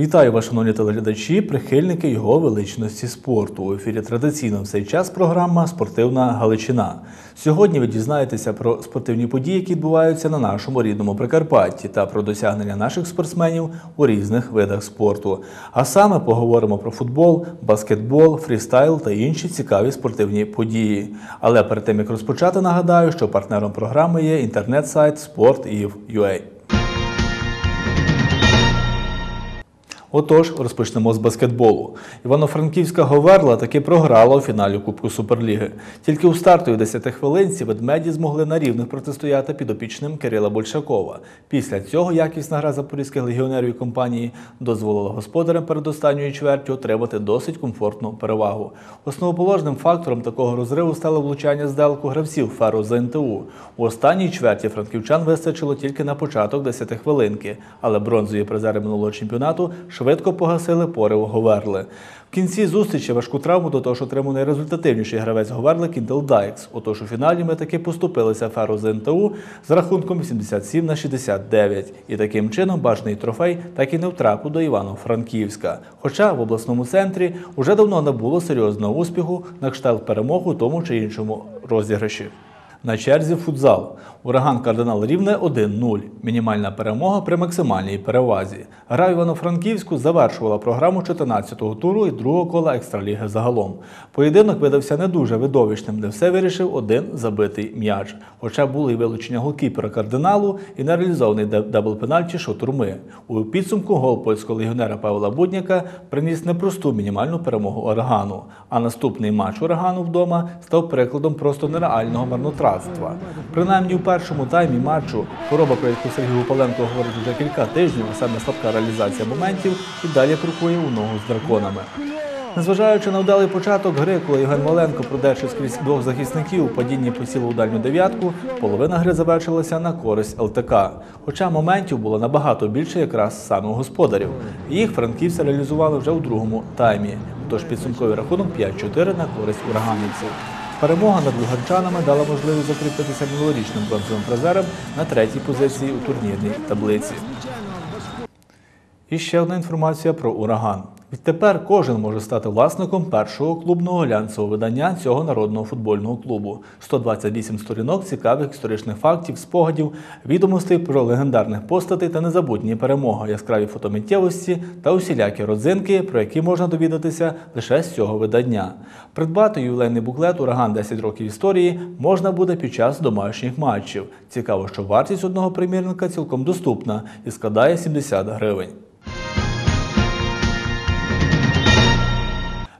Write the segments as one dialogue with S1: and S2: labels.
S1: Вітаю вас, шановні телеглядачі, прихильники його величності спорту. У ефірі традиційно в цей час програма Спортивна Галичина. Сьогодні ви дізнаєтеся про спортивні події, які відбуваються на нашому рідному Прикарпатті, та про досягнення наших спортсменів у різних видах спорту. А саме поговоримо про футбол, баскетбол, фрістайл та інші цікаві спортивні події. Але перед тим як розпочати, нагадаю, що партнером програми є інтернет-сайт Sport.ів.ua. Отож, розпочнемо з баскетболу. Івано-Франківська Говерла таки програла у фіналі Кубку Суперліги. Тільки у стартовій 10 хвилинці ведмеді змогли на рівних протистояти підопічним Кирила Большакова. Після цього якісна гра запорізьких легіонерів і компанії дозволила господарям перед останньою чвертю отримати досить комфортну перевагу. Основоположним фактором такого розриву стало влучання зделку гравців Феру з НТУ. У останній чверті франківчан вистачило тільки на початок 10 хвилинки, але бронзові призери минулого чемпіонату швидко погасили порив Говерли. В кінці зустрічі важку травму до того ж отримав найрезультативніший гравець Говерли Кіндл Дайкс. Отож у фіналі ми таки поступилися Феру з НТУ з рахунком 87 на 69. І таким чином бажаний трофей так і не втрапив до Івано-Франківська. Хоча в обласному центрі уже давно не було серйозного успіху на кшталт перемог у тому чи іншому розіграші. На черзі футзал. Ураган кардинал рівне 1-0. Мінімальна перемога при максимальній перевазі. Гра Івано-Франківську завершувала програму 14-го туру і другого кола екстраліги загалом. Поєдинок видався не дуже видовищним, де все вирішив один забитий м'яч. Хоча були й вилучення голкіпера кардиналу і нереалізований дабл-пенальті шотурми. У підсумку гол польського легіонера Павла Будняка приніс непросту мінімальну перемогу урагану. А наступний матч урагану вдома став прикладом просто нереального марнотратства. Принаймні у першому таймі матчу хвороба, про яку Сергій Гупаленко говорить вже кілька тижнів, а саме слабка реалізація моментів, і далі крокує у ногу з драконами. Незважаючи на вдалий початок гри, коли Євген Маленко, продерши скрізь двох захисників, у падінні посіло у дальню дев'ятку, половина гри завершилася на користь ЛТК. Хоча моментів було набагато більше якраз саме у господарів. Їх франківці реалізували вже у другому таймі. Тож підсумковий рахунок 5-4 на користь ураганівців. Перемога над луганчанами дала можливість закріпитися минулорічним бронзовим призером на третій позиції у турнірній таблиці. І ще одна інформація про ураган. Відтепер кожен може стати власником першого клубного глянцевого видання цього народного футбольного клубу. 128 сторінок цікавих історичних фактів, спогадів, відомостей про легендарних постатей та незабутні перемоги, яскраві фотомиттєвості та усілякі родзинки, про які можна довідатися лише з цього видання. Придбати ювілейний буклет Ураган 10 років історії можна буде під час домашніх матчів. Цікаво, що вартість одного примірника цілком доступна і складає 70 гривень.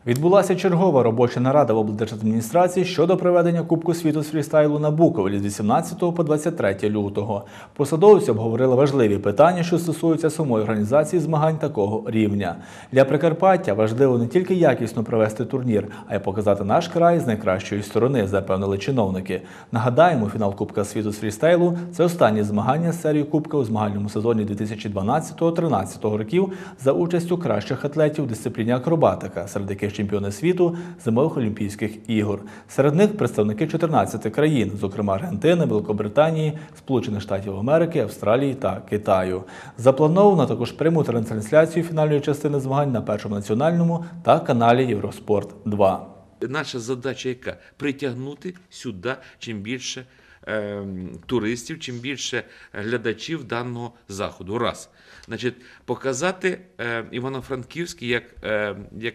S1: Відбулася чергова робоча нарада в облдержадміністрації щодо проведення Кубку світу з фрістайлу на Буковелі з 18 по 23 лютого. Посадовці обговорили важливі питання, що стосуються самої організації змагань такого рівня. Для Прикарпаття важливо не тільки якісно провести турнір, а й показати наш край з найкращої сторони, запевнили чиновники. Нагадаємо, фінал Кубка світу з фрістайлу це останні змагання з серії Кубка у змагальному сезоні 2012-2013 років за участю кращих атлетів в дисципліні акробатика, серед яких чемпіони світу зимових Олімпійських ігор. Серед них представники 14 країн, зокрема Аргентини, Великобританії, Сполучених Штатів Америки, Австралії та Китаю. Заплановано також пряму трансляцію фінальної частини змагань на першому національному та каналі Євроспорт 2
S2: Наша задача яка? Притягнути сюди чим більше е, туристів, чим більше глядачів даного заходу. Раз. Значить, показати е, Івано-Франківський як, е, як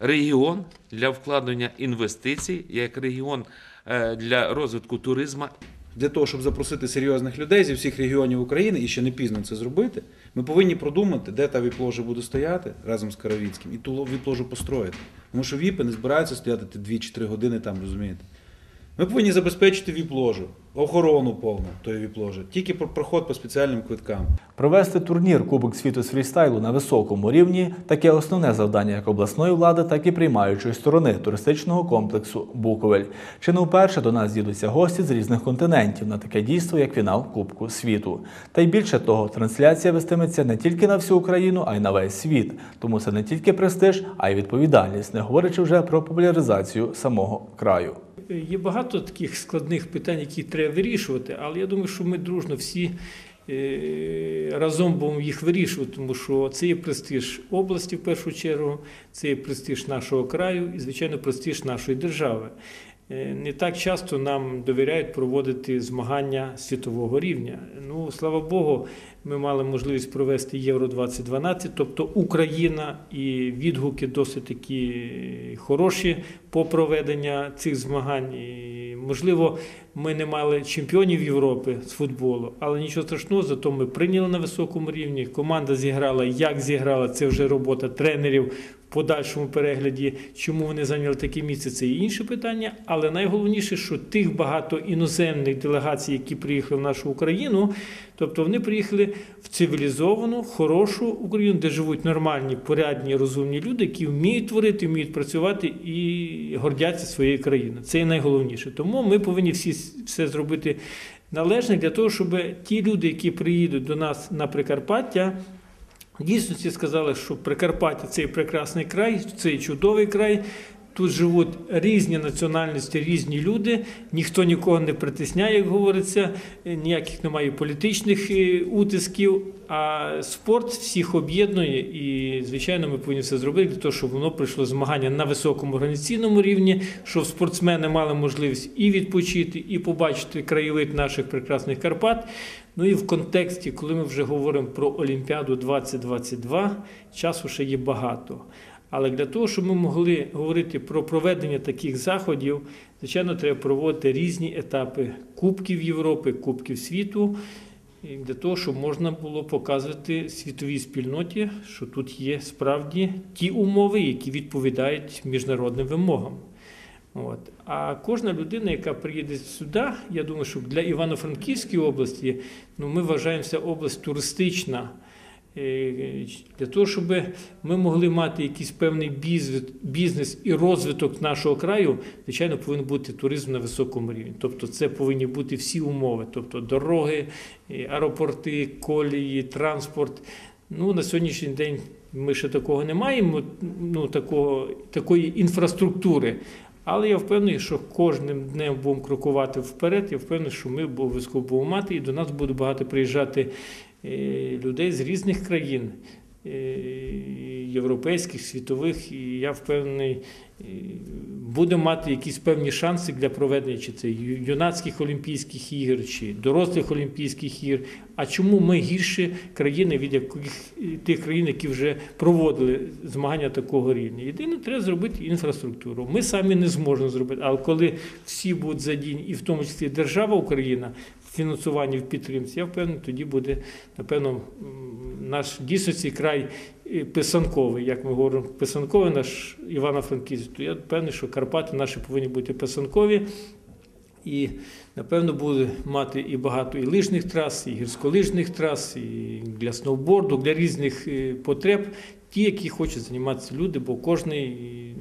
S2: регіон для вкладення інвестицій, як регіон е, для розвитку туризму.
S3: Для того, щоб запросити серйозних людей зі всіх регіонів України, і ще не пізно це зробити, ми повинні продумати, де та віп-ложа буде стояти разом з Каравіцьким, і ту віпложу построїти. Тому що віпи не збираються стояти 2 чи 3 години там, розумієте. Ми повинні забезпечити віп-ложу, охорону повну тої віп-ложі, тільки про проход по спеціальним квиткам.
S1: Провести турнір Кубок світу з фрістайлу на високому рівні таке основне завдання як обласної влади, так і приймаючої сторони туристичного комплексу Буковель. Чи не вперше до нас з'їдуться гості з різних континентів на таке дійство, як фінал Кубку світу. Та й більше того, трансляція вестиметься не тільки на всю Україну, а й на весь світ. Тому це не тільки престиж, а й відповідальність, не говорячи вже про популяризацію самого краю.
S4: Є багато таких складних питань, які треба вирішувати, але я думаю, що ми дружно всі е, разом будемо їх вирішувати, тому що це є престиж області в першу чергу, це є престиж нашого краю і, звичайно, престиж нашої держави. Е, Не так часто нам довіряють проводити змагання світового рівня. Ну, слава Богу, ми мали можливість провести Євро 2012, тобто Україна, і відгуки досить такі хороші по проведення цих змагань. І, можливо, ми не мали чемпіонів Європи з футболу, але нічого страшного, зато ми прийняли на високому рівні. Команда зіграла, як зіграла, це вже робота тренерів подальшому перегляді. Чому вони зайняли таке місце, це і інше питання. Але найголовніше, що тих багато іноземних делегацій, які приїхали в нашу Україну, тобто вони приїхали в цивілізовану, хорошу Україну, де живуть нормальні, порядні, розумні люди, які вміють творити, вміють працювати і гордяться своєю країною. Це і найголовніше. Тому ми повинні всі все зробити належне для того, щоб ті люди, які приїдуть до нас на Прикарпаття, дійсності сказали, що Прикарпаття це прекрасний край, це чудовий край. Тут живуть різні національності, різні люди, ніхто нікого не притисняє, як говориться, е, ніяких немає політичних е, утисків. А спорт всіх об'єднує, і звичайно, ми повинні все зробити для того, щоб воно прийшло змагання на високому організаційному рівні, щоб спортсмени мали можливість і відпочити, і побачити краєвид наших прекрасних Карпат. Ну і в контексті, коли ми вже говоримо про Олімпіаду 2022, часу ще є багато. Але для того, щоб ми могли говорити про проведення таких заходів, звичайно, треба проводити різні етапи Кубків Європи, Кубків світу, для того, щоб можна було показувати світовій спільноті, що тут є справді ті умови, які відповідають міжнародним вимогам. От. А кожна людина, яка приїде сюди, я думаю, що для Івано-Франківської області ну, ми вважаємося область туристична. Е, Для того, щоб ми могли мати якийсь певний бізнес і розвиток нашого краю, звичайно, повинен бути туризм на високому рівні. Тобто це повинні бути всі умови, тобто дороги, е, аеропорти, колії, транспорт. Ну, на сьогоднішній день ми ще такого не маємо, ну, такого, такої інфраструктури. Але я впевнений, що кожним днем будемо крокувати вперед. Я впевнений, що ми обов'язково будемо мати, і до нас буде багато приїжджати е, людей з різних країн, е, європейських, світових. І я впевнений, е, будемо мати якісь певні шанси для проведення чи це юнацьких Олімпійських ігор, чи дорослих Олімпійських ігор. А чому ми гірші країни від яких тих країн, які вже проводили змагання такого рівня? Єдине, треба зробити інфраструктуру. Ми самі не зможемо зробити. Але коли всі будуть задіяні, і в тому числі держава Україна, в фінансуванні в підтримці, я впевнений, тоді буде напевно наш дійсно цей край писанковий, як ми говоримо, писанковий наш Івано-Франківськ. То я впевнений, що Карпати наші повинні бути писанкові. І напевно буде мати і багато і лижних трас, і гірськолижних трас, і для сноуборду, для різних е, потреб, ті, які хочуть займатися люди, бо кожен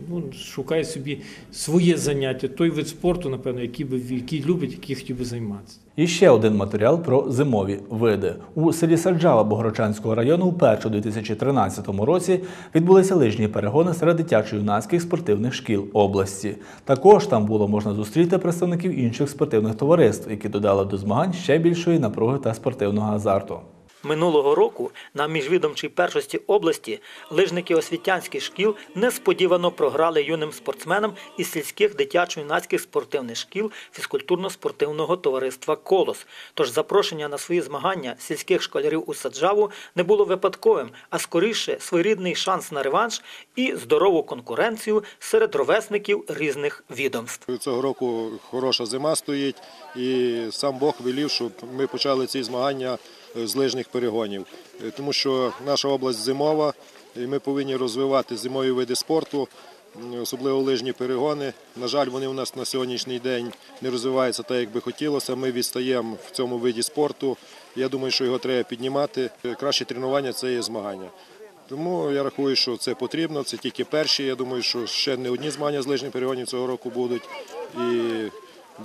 S4: ну, шукає собі своє заняття, той вид спорту, напевно, який, би, який любить, який хотів би займатися.
S1: І ще один матеріал про зимові види. У селі Саджава Богородчанського району вперше у 2013 році відбулися лижні перегони серед дитячо-юнацьких спортивних шкіл області. Також там було можна зустріти представників інших спортивних товариств, які додали до змагань ще більшої напруги та спортивного азарту.
S5: Минулого року на міжвідомчій першості області лижники освітянських шкіл несподівано програли юним спортсменам із сільських дитячо-юнацьких спортивних шкіл фізкультурно-спортивного товариства Колос. Тож запрошення на свої змагання сільських школярів у Саджаву не було випадковим, а скоріше своєрідний шанс на реванш і здорову конкуренцію серед ровесників різних відомств.
S6: Цього року хороша зима стоїть, і сам Бог велів, щоб ми почали ці змагання з лижних перегонів, Е, тому що наша область зимова, і ми повинні розвивати зимові види спорту, особливо лижні перегони. На жаль, вони у нас на сьогоднішній день не розвиваються так, як би хотілося. Ми відстаємо в цьому виді спорту. Я думаю, що його треба піднімати. Е, Краще тренування це є змагання. Тому я рахую, що це потрібно. Це тільки перші. Я думаю, що ще не одні змагання з лижних перегонів цього року будуть. І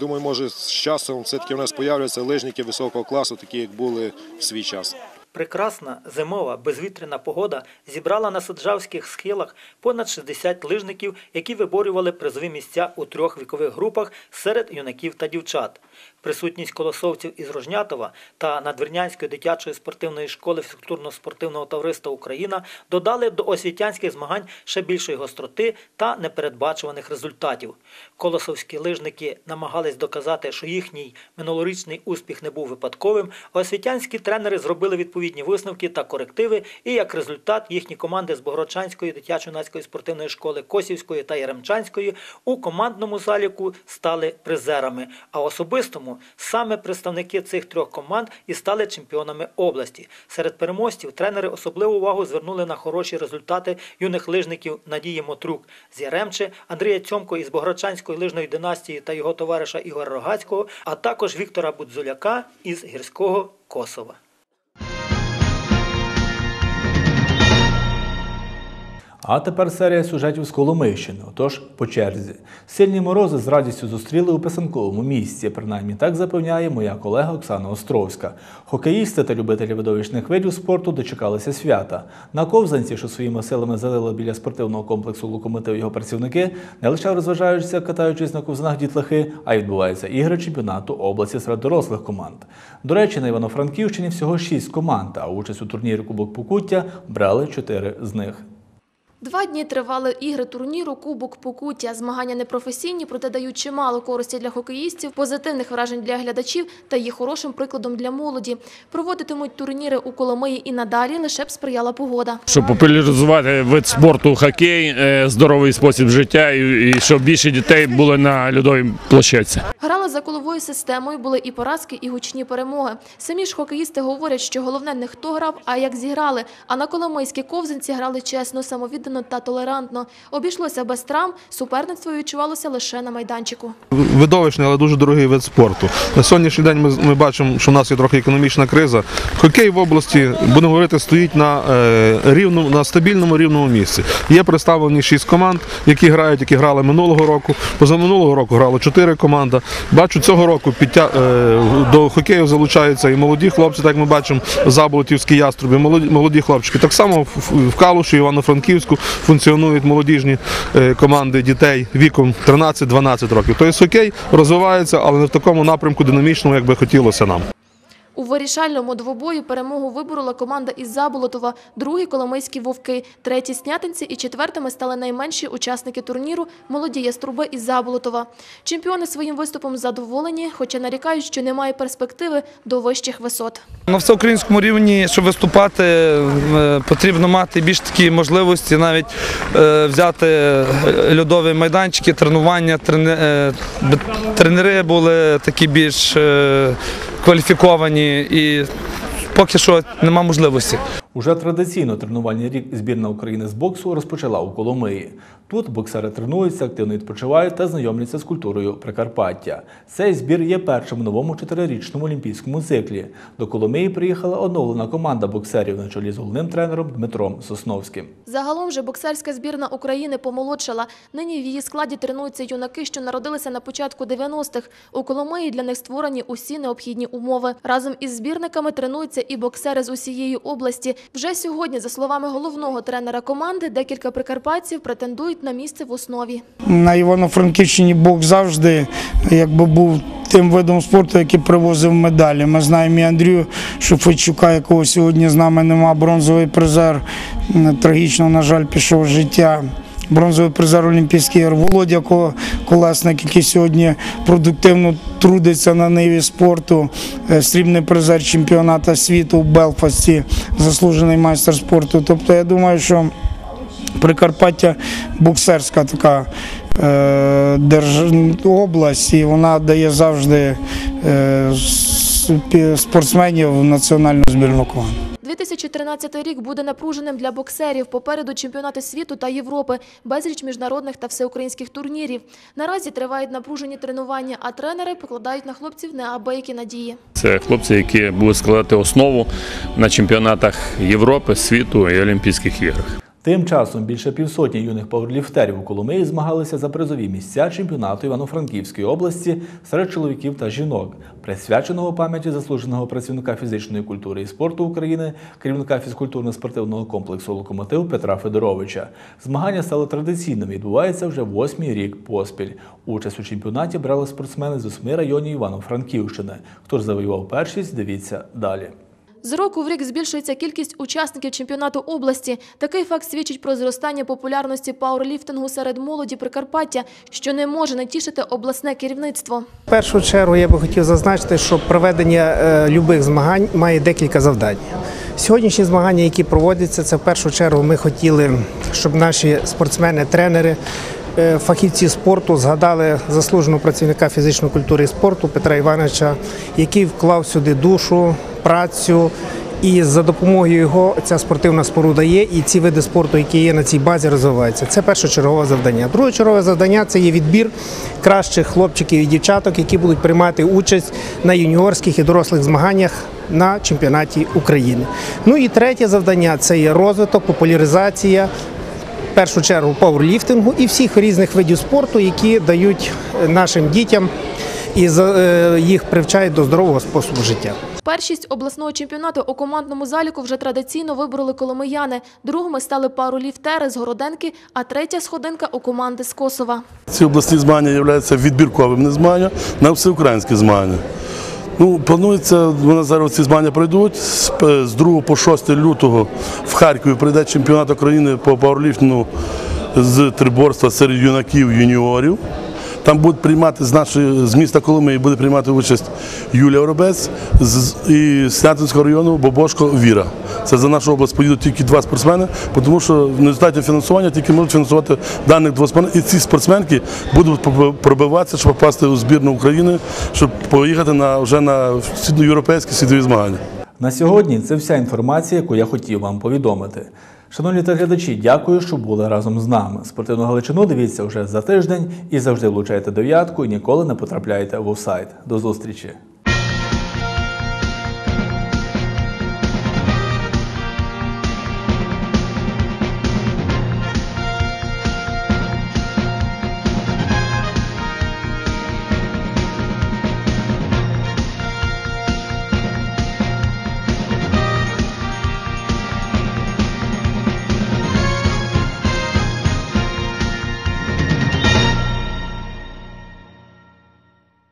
S6: думаю, може з часом все-таки в нас появляться лижники високого класу, такі як були в свій час.
S5: Прекрасна зимова безвітряна погода зібрала на Саджавських схилах понад 60 лижників, які виборювали призові місця у трьох вікових групах серед юнаків та дівчат. Присутність колосовців із Рожнятова та Надвірнянської дитячої спортивної школи фізкультурно-спортивного товариства Україна додали до освітянських змагань ще більшої гостроти та непередбачуваних результатів. Колосовські лижники намагались доказати, що їхній минулорічний успіх не був випадковим. Освітянські тренери зробили відповідні висновки та корективи, і як результат їхні команди з Богородчанської дитячо-юнацької спортивної школи Косівської та Яремчанської у командному заліку стали призерами. А в особистому саме представники цих трьох команд і стали чемпіонами області. Серед переможців тренери особливу увагу звернули на хороші результати юних лижників Надії Мотрук з Яремче, Андрія Цьомко із Богородчанської лижної династії та його товариша Ігора Рогацького, а також Віктора Будзуляка із гірського Косова.
S1: А тепер серія сюжетів з Коломийщини. Отож, по черзі. Сильні морози з радістю зустріли у писанковому місці. Принаймні так запевняє моя колега Оксана Островська. Хокеїсти та любителі видовищних видів спорту дочекалися свята. На ковзанці, що своїми силами залили біля спортивного комплексу локомотив його працівники, не лише розважаються, катаючись на ковзанах дітлахи, а й відбуваються ігри чемпіонату області серед дорослих команд. До речі, на Івано-Франківщині всього шість команд, а участь у турнірі Кубок Покуття брали чотири з них.
S7: Два дні тривали ігри турніру Кубок Покуття. Змагання непрофесійні, проте дають чимало користі для хокеїстів, позитивних вражень для глядачів та є хорошим прикладом для молоді. Проводитимуть турніри у Коломиї і надалі, лише б сприяла погода.
S8: Щоб популяризувати вид спорту хокей, е, здоровий спосіб життя і і щоб більше дітей були на льодовій площадці.
S7: Грали за коловою системою, були і поразки, і гучні перемоги. Самі ж хокеїсти говорять, що головне не хто грав, а як зіграли. А на коломийській ковзанці грали чесно, самовіддано та толерантно. Обійшлося без травм, суперництво відчувалося лише на майданчику.
S9: видовищний, але дуже дорогий вид спорту. На сьогоднішній день ми, ми бачимо, що в нас є трохи економічна криза. Хокей в області, будемо говорити, стоїть на е, рівному, на стабільному рівному місці. Є представлені шість команд, які грають, які грали минулого року. Позаминулого року грало чотири команди. Бачу, цього року підтя... е, до хокею залучаються і молоді хлопці, так ми бачимо, Заболотівські яструби, молоді, молоді хлопчики. Так само в Калуші, Івано-Франківську функціонують молодіжні е, команди дітей віком 13-12 років. Тобто хокей розвивається, але не в такому напрямку динамічному, як би хотілося нам.
S7: У вирішальному двобої перемогу виборола команда із Заболотова, другі коломийські вовки, треті снятинці і четвертими стали найменші учасники турніру молоді яструби із Заболотова. Чемпіони своїм виступом задоволені, хоча нарікають, що немає перспективи до вищих висот.
S10: На всеукраїнському рівні, щоб виступати, е, потрібно мати більш такі можливості, навіть е, взяти е, льодові майданчики, тренування. Трене- Тренери були такі більш кваліфіковані і поки що нема можливості.
S1: Уже традиційно тренувальний рік збірна України з боксу розпочала у Коломиї. Тут боксери тренуються, активно відпочивають та знайомляться з культурою Прикарпаття. Цей збір є першим у новому чотирирічному олімпійському циклі. До Коломиї приїхала оновлена команда боксерів на чолі з головним тренером Дмитром Сосновським.
S7: Загалом же боксерська збірна України помолодшала. Нині в її складі тренуються юнаки, що народилися на початку 90-х. У Коломиї для них створені усі необхідні умови. Разом із збірниками тренуються і боксери з усієї області. Вже сьогодні, за словами головного тренера команди, декілька прикарпатців претендують на місце в основі.
S11: На Івано-Франківщині бокс завжди якби був тим видом спорту, який привозив медалі. Ми знаємо і Андрію Шуфайчука, якого сьогодні з нами нема, бронзовий призер. Трагічно, на жаль, пішов життя. Бронзовий призер Олімпійських ігор Володя Ко- Колесник, який сьогодні продуктивно трудиться на ниві спорту. Е, Срібний призер чемпіонату світу в Белфасті, заслужений майстер спорту. Тобто я думаю, що Прикарпаття боксерська така е, держ... область, і вона дає завжди е, спортсменів в національну збірну команду.
S7: 2013 рік буде напруженим для боксерів. Попереду чемпіонати світу та Європи, безліч міжнародних та всеукраїнських турнірів. Наразі тривають напружені тренування, а тренери покладають на хлопців неабиякі надії.
S8: Це хлопці, які будуть складати основу на чемпіонатах Європи, світу і Олімпійських іграх.
S1: Тим часом більше півсотні юних пауерліфтерів у Коломиї змагалися за призові місця чемпіонату Івано-Франківської області серед чоловіків та жінок, присвяченого пам'яті заслуженого працівника фізичної культури і спорту України, керівника фізкультурно-спортивного комплексу Локомотив Петра Федоровича. Змагання стали традиційними, відбувається вже восьмий рік поспіль. Участь у чемпіонаті брали спортсмени з восьми районів Івано-Франківщини. Хто ж завоював першість, дивіться далі.
S7: З року в рік збільшується кількість учасників чемпіонату області. Такий факт свідчить про зростання популярності пауерліфтингу серед молоді Прикарпаття, що не може не тішити обласне керівництво.
S12: В першу чергу я би хотів зазначити, що проведення е, любих змагань має декілька завдань. Сьогоднішні змагання, які проводяться, це в першу чергу ми хотіли, щоб наші спортсмени, тренери, е, фахівці спорту згадали заслуженого працівника фізичної культури і спорту Петра Івановича, який вклав сюди душу, працю. І за допомогою його ця спортивна споруда є, і ці види спорту, які є на цій базі, розвиваються. Це першочергове завдання. Друге чергове завдання це є відбір кращих хлопчиків і дівчаток, які будуть приймати участь на юніорських і дорослих змаганнях на чемпіонаті України. Ну і третє завдання це є розвиток, популяризація. В першу чергу пауерліфтингу і всіх різних видів спорту, які дають нашим дітям і е, їх привчають до здорового способу життя.
S7: Першість обласного чемпіонату у командному заліку вже традиційно вибороли коломияни. Другими стали пауерліфтери з Городенки, а третя сходинка у команди з Косова.
S13: Ці обласні змагання являються відбірковими змагання на всеукраїнські змагання. Ну, планується, вони зараз ці змагання пройдуть. З З 2 по 6 лютого в Харкові прийде чемпіонат України по пауерліфтингу з триборства серед юнаків юніорів. Там будуть приймати з нашої з міста Коломиї буде приймати участь Юлія Оробець з і Снятинського району Бобошко Віра. Це за нашу область поїдуть тільки два спортсмени, тому що в результаті фінансування тільки можуть фінансувати даних двох спортсменів. І ці спортсменки будуть пробиватися, щоб попасти у збірну України, щоб поїхати на вже на східноєвропейські світові змагання.
S1: На сьогодні це вся інформація, яку я хотів вам повідомити. Шановні телеглядачі, дякую, що були разом з нами. Спортивну Галичину дивіться вже за тиждень і завжди влучайте дев'ятку і ніколи не потрапляєте в офсайт. До зустрічі!